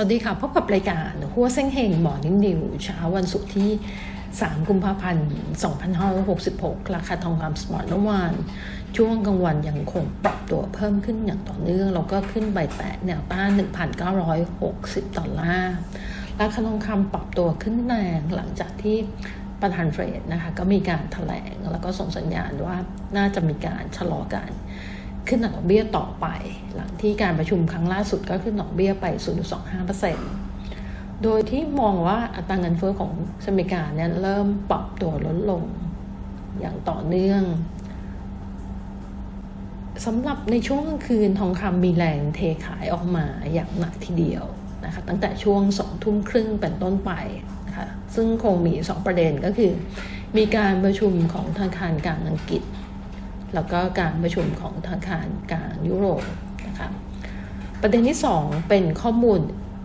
สวัสดีค่ะ พบกับรายการหัวเส้งเฮงหมอนิ่นิวเช้าวันศุกร์ที่ 3 กุมภาพันธ์ 2566 ราคาทองคำสปอร์ตเมื่อวาน ช่วงกลางวันยังคงปรับตัวเพิ่มขึ้นอย่างต่อเนื่อง แล้วก็ขึ้นไปแตะแนวต้าน 1,960 ดอลลาร์ราคาทองคำปรับตัวขึ้นแรงหลังจากที่ประธานเฟดนะคะก็มีการถแถลงแล้วก็ส่งสัญญาณว่าน่าจะมีการชะลอการ ขึ้นดอกเบี้ยต่อไป หลังที่การประชุมครั้งล่าสุดก็ขึ้นดอกเบี้ยไป 0.25%โดยที่มองว่าอัตราเงินเฟ้อของสหรัฐอเมริกาเนี่ยเริ่มปรับตัวลดลงอย่างต่อเนื่องสำหรับในช่วงกลางคืนทองคำมีแรงเทขายออกมาอย่างหนักทีเดียวนะคะตั้งแต่ช่วงสองทุ่มครึ่งเป็นต้นไปนะคะซึ่งคงมีสองประเด็นก็คือ มีการประชุมของธนาคารกลางอังกฤษ แล้วก็การประชุมของธนาคารกลางยุโรปนะคะประเด็นที่ 2 เป็นข้อมูล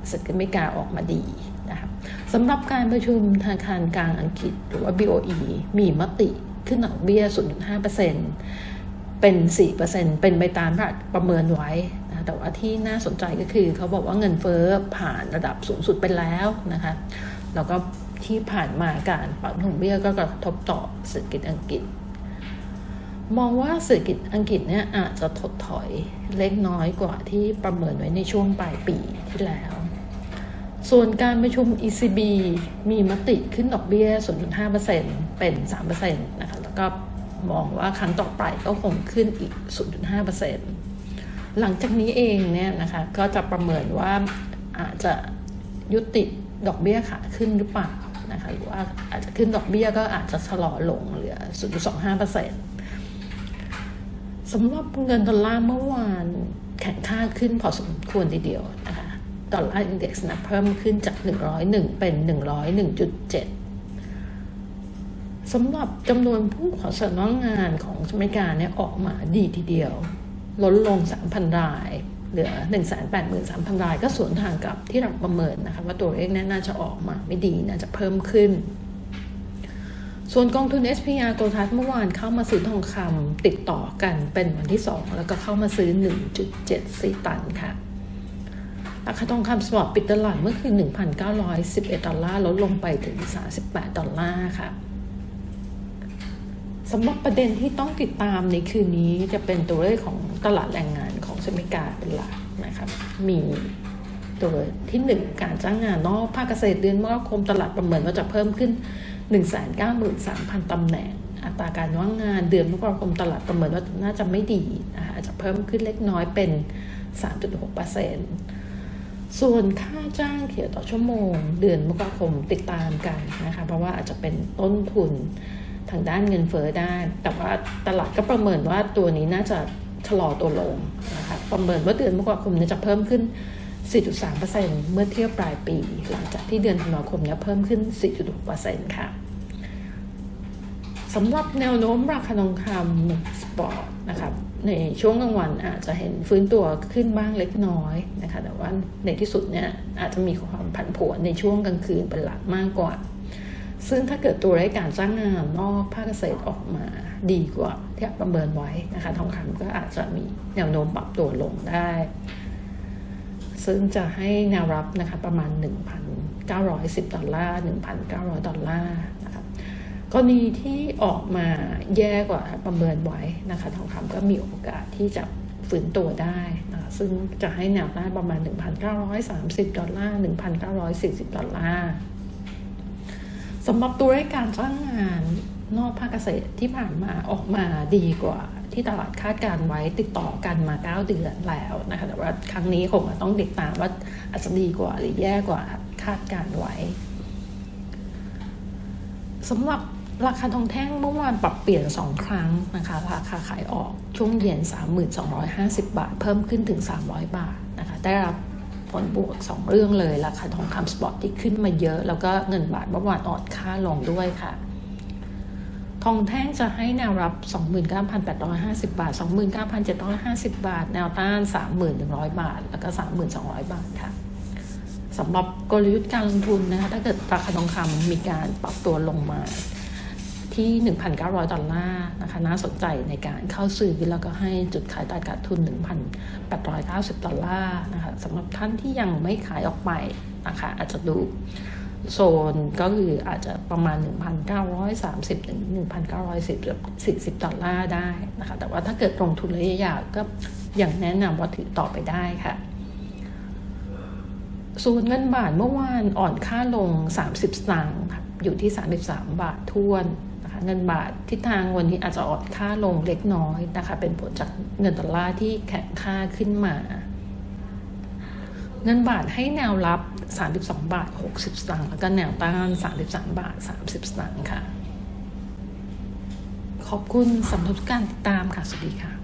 เศรษฐกิจอเมริกาออกมาดีนะคะสำหรับการประชุมธนาคารกลางอังกฤษหรือว่า BOE มีมติขึ้นดอกเบี้ย 0.5%เป็น 4%เป็นไปตามประเมินไว้นะแต่ว่าที่น่าสนใจก็คือเขาบอกว่าเงินเฟ้อผ่านระดับสูงสุดไปแล้วนะคะแล้วก็ที่ผ่านมาการปรับดอกเบี้ยก็กระทบต่อเศรษฐกิจอังกฤษ มองว่าเศรษฐกิจอังกฤษเนี่ยอาจจะถดถอยเล็กน้อยกว่าที่ประเมินไว้ในช่วงปลายปีที่แล้ว ส่วนการประชุม ECB มีมติขึ้นดอกเบี้ย 0.5%เป็น 3%นะคะ แล้วก็มองว่าครั้งต่อไปก็คงขึ้นอีก 0.5%หลังจากนี้เองเนี่ยนะคะ ก็จะประเมินว่าอาจจะยุติดอกเบี้ยขาขึ้นหรือเปล่านะคะ หรือว่าอาจจะขึ้นดอกเบี้ยก็อาจจะชะลอลงเหลือ 0.25% สำหรับเงินดอลลาร์เมื่อวานแข็งค่าขึ้นพอสมควรทีเดียวนะคะดอลลาร์อินเด็กซ์นะเพิ่มขึ้นจาก 101 เป็น 101.7 สำหรับจำนวนผู้ขอสมัครงานของอเมริกาเนี่ยออกมาดีทีเดียว ลดลง 3,000 ราย เหลือ 183,000 ราย ก็สวนทางกับที่เราประเมินนะคะว่าตัวเลขนี้น่าจะออกมาไม่ดีน่าจะเพิ่มขึ้น ส่วนกองทุน SPR โกลทัสเมื่อวานเข้ามาซื้อทองคำติดต่อกันเป็นวันที่ 2 แล้วก็เข้ามาซื้อ 1.74 ตันค่ะ ราคาทองคำสปอร์ตปิดตลาดเมื่อคืน 1,911 ดอลลาร์ลดลงไปถึง 38 ดอลลาร์ค่ะสำหรับประเด็นที่ต้องติดตามในคืนนี้จะเป็นตัวเลขของตลาดแรงงานของสหรัฐอเมริกาเป็นหลักนะครับ มีตัวที่ 1 การจ้างงานนอกภาคเกษตรเดือนมกราคมตลาดประเมินว่าจะเพิ่มขึ้น 193,000 ตำแหน่ง อัตราการว่างงานเดือนมกราคมตลาดประเมินว่าน่าจะไม่ดีอาจจะเพิ่มขึ้นเล็กน้อยเป็น 3.6%ส่วนค่าจ้างเขียวต่อชั่วโมง เดือนมกราคมติดตามกันนะคะเพราะว่าอาจจะเป็นต้นทุนทางด้านเงินเฟ้อได้ แต่ว่าตลาดก็ประเมินว่าตัวนี้น่าจะชะลอตัวลงนะคะประเมินว่าเดือนมกราคมนี้จะเพิ่มขึ้น 4.3%เมื่อเทียบปลายปี หลังจากที่เดือนธันวาคมเนี่ยเพิ่มขึ้น 4.6%ค่ะสำหรับแนวโน้มราคาทองคำสปอร์ตนะครับในช่วงกลางวันอาจจะเห็นฟื้นตัวขึ้นบ้างเล็กน้อยนะคะแต่ว่าในที่สุดเนี่ยอาจจะมีความผันผวนในช่วงกลางคืนเป็นหลักมากกว่า ซึ่งถ้าเกิดตัวรายการจ้างงานนอกภาคเกษตรออกมาดีกว่าที่ประเมินไว้นะคะทองคำก็อาจจะมีแนวโน้มปรับตัวลงได้ ซึ่งจะให้แนวรับนะคะประมาณ 1,910 ดอลลาร์ 1,900 ดอลลาร์นะคะกรณีที่ออกมาแย่กว่าประเมินไว้นะคะทองคำก็มีโอกาสที่จะฝืนตัวได้นะซึ่งจะให้แนวต้านประมาณ 1,930 ดอลลาร์ 1,940 ดอลลาร์สำหรับตัวเลขการจ้างงาน นอกภาคเกษตรที่ผ่านมาออกมาดีกว่าที่ตลาดคาดการไว้ติดต่อกันมา 9 เดือนแล้วนะคะแต่ว่าครั้งนี้คงต้องติดตามว่าอาจจะดีกว่าหรือแย่กว่าคาดการไว้สำหรับราคาทองแท่งเมื่อวานปรับเปลี่ยน 2 ครั้งนะคะราคาขายออกช่วงเย็น 3250 บาท เพิ่มขึ้นถึง 300 บาทนะคะได้รับผลบวก 2 เรื่องเลย ราคาทองคำสปอตที่ขึ้นมาเยอะ แล้วก็เงินบาทเมื่อวานอ่อนค่าลงด้วยค่ะ ทองแท่งจะให้แนวรับ 29,850 บาท 29,750 บาท แนวต้าน 3,100 บาท แล้วก็ 3,200 บาทค่ะสำหรับกลยุทธ์การลงทุนนะคะถ้าเกิดราคาทองคำมีการปรับตัวลงมาที่ 1,900 ดอลลาร์นะคะน่าสนใจในการเข้าซื้อแล้วก็ให้จุดขายตัดขาดทุน 1,890 ดอลลาร์นะคะสำหรับท่านที่ยังไม่ขายออกไปนะคะอาจจะดู โซนก็คืออาจจะประมาณ 1,930ถึง1,940ดอลลาร์ได้นะคะ แต่ว่าถ้าเกิดลงทุนระยะยาวก็อยังแนะนำว่าถือต่อไปได้ค่ะส่วนเงินบาทเมื่อวานอ่อนค่าลง 30 สตางค์อยู่ที่ 33 บาททวนนะคะเงินบาททิศทางวันนี้อาจจะอ่อนค่าลงเล็กน้อยนะคะเป็นผลจากเงินดอลลาร์ที่แข็งค่าขึ้นมา เงินบาทให้แนวรับ 32 บาท 60 สตางค์แล้วก็แนวต้าน 33 บาท 30 สตางค์ค่ะ ขอบคุณสำหรับการติดตามค่ะ สวัสดีค่ะ